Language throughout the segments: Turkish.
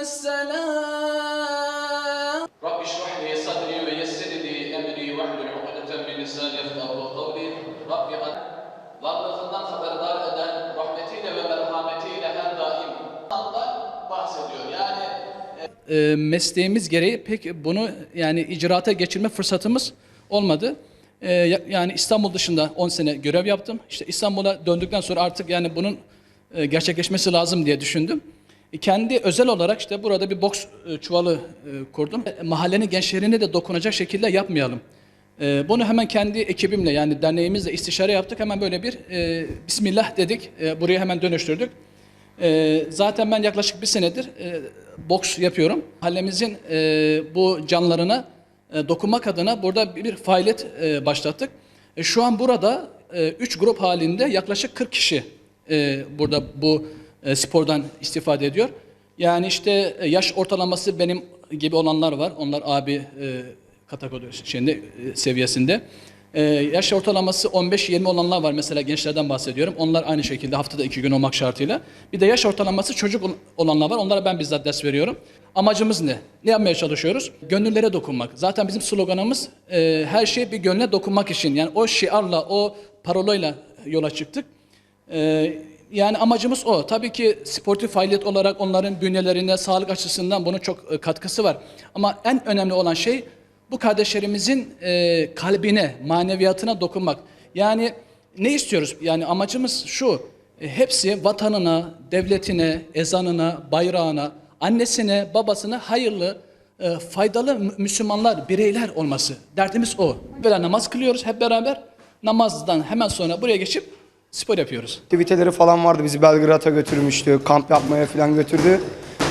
السلام رب اشرح لي صدري ويسر لي أمري واحلل عقدة من لساني يفقهوا قولي رب eden rahmetiyle ve merhametiyle her daim Allah bahsediyor. Yani e, mesleğimiz gereği pek bunu yani icraata geçirme fırsatımız olmadı. E, yani İstanbul dışında 10 sene görev yaptım. İşte İstanbul'a döndükten sonra artık yani bunun e, gerçekleşmesi lazım diye düşündüm. E, kendi özel olarak işte burada bir boks e, çuvalı e, kurdum. Mahallenin gençlerine de dokunacak şekilde yapmayalım. Bunu hemen kendi ekibimle yani derneğimizle istişare yaptık. Hemen böyle bir Bismillah dedik. Buraya hemen dönüştürdük. Zaten ben yaklaşık bir senedir boks yapıyorum. Mahallemizin bu canlarına dokunmak adına burada bir, faaliyet başlattık. Şu an burada 3 grup halinde yaklaşık 40 kişi burada bu e, spordan istifade ediyor. Yani işte e, yaş ortalaması benim gibi olanlar var. Onlar abi e, kategori şeyinde, e, seviyesinde. Ee, yaş ortalaması 15-20 olanlar var mesela gençlerden bahsediyorum. Onlar aynı şekilde haftada iki gün olmak şartıyla. Bir de yaş ortalaması çocuk ol- olanlar var. Onlara ben bizzat ders veriyorum. Amacımız ne? Ne yapmaya çalışıyoruz? Gönüllere dokunmak. Zaten bizim sloganımız e, her şey bir gönle dokunmak için. Yani o şiarla, o parolayla yola çıktık. Ee, yani amacımız o. Tabii ki sportif faaliyet olarak onların bünyelerine, sağlık açısından bunun çok e, katkısı var. Ama en önemli olan şey bu kardeşlerimizin e, kalbine, maneviyatına dokunmak. Yani ne istiyoruz? Yani amacımız şu. e, hepsi vatanına, devletine, ezanına, bayrağına, annesine, babasına hayırlı, e, faydalı mü- Müslümanlar, bireyler olması. Derdimiz o. Böyle namaz kılıyoruz hep beraber. Namazdan hemen sonra buraya geçip spor yapıyoruz. Aktiviteleri falan vardı. Bizi Belgrad'a götürmüştü. Kamp yapmaya falan götürdü.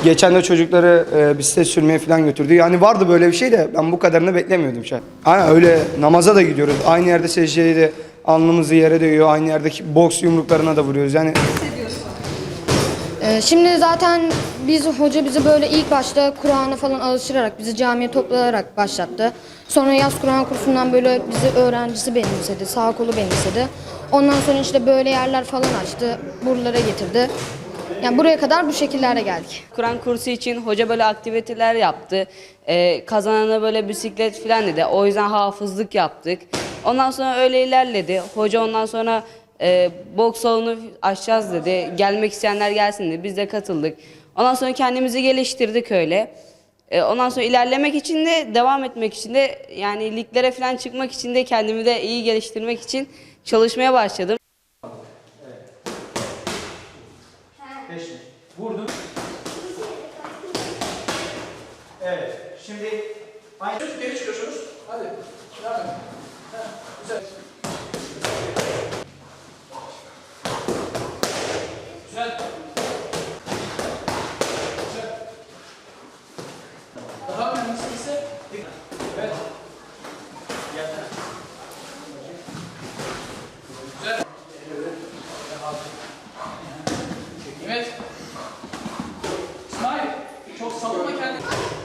Geçen de çocukları e, bisiklet sürmeye falan götürdü. Yani vardı böyle bir şey de ben bu kadarını beklemiyordum şey. Aynen öyle namaza da gidiyoruz. Aynı yerde secdeye de alnımızı yere değiyor. Aynı yerdeki boks yumruklarına da vuruyoruz. Yani Ee, Şimdi zaten biz hoca bizi böyle ilk başta Kur'an'a falan alıştırarak bizi camiye toplayarak başlattı. Sonra yaz Kur'an kursundan böyle bizi öğrencisi benimsedi, sağ kolu benimsedi. Ondan sonra işte böyle yerler falan açtı, buralara getirdi. Yani buraya kadar bu şekillerde geldik. Kur'an kursu için hoca böyle aktiviteler yaptı. Ee, kazanana böyle bisiklet falan dedi. O yüzden hafızlık yaptık. Ondan sonra öyle ilerledi. Hoca ondan sonra e, boks salonu açacağız dedi. Gelmek isteyenler gelsin dedi. Biz de katıldık. Ondan sonra kendimizi geliştirdik öyle. E, ondan sonra ilerlemek için de devam etmek için de yani liglere falan çıkmak için de kendimi de iyi geliştirmek için çalışmaya başladım. Vurdun. Evet. Şimdi aynı Geri çıkıyorsunuz. Hadi. Devam edin. もいらない。